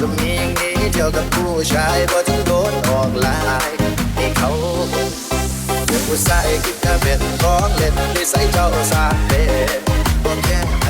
กัมียงนี้เที่ยวกับผู้ชายพอถึงโดนออกลายให้เขาเป็นผู้ชายคิดแค่เป็นของเล่นนิสัยเจ้าสาเป็นบอกค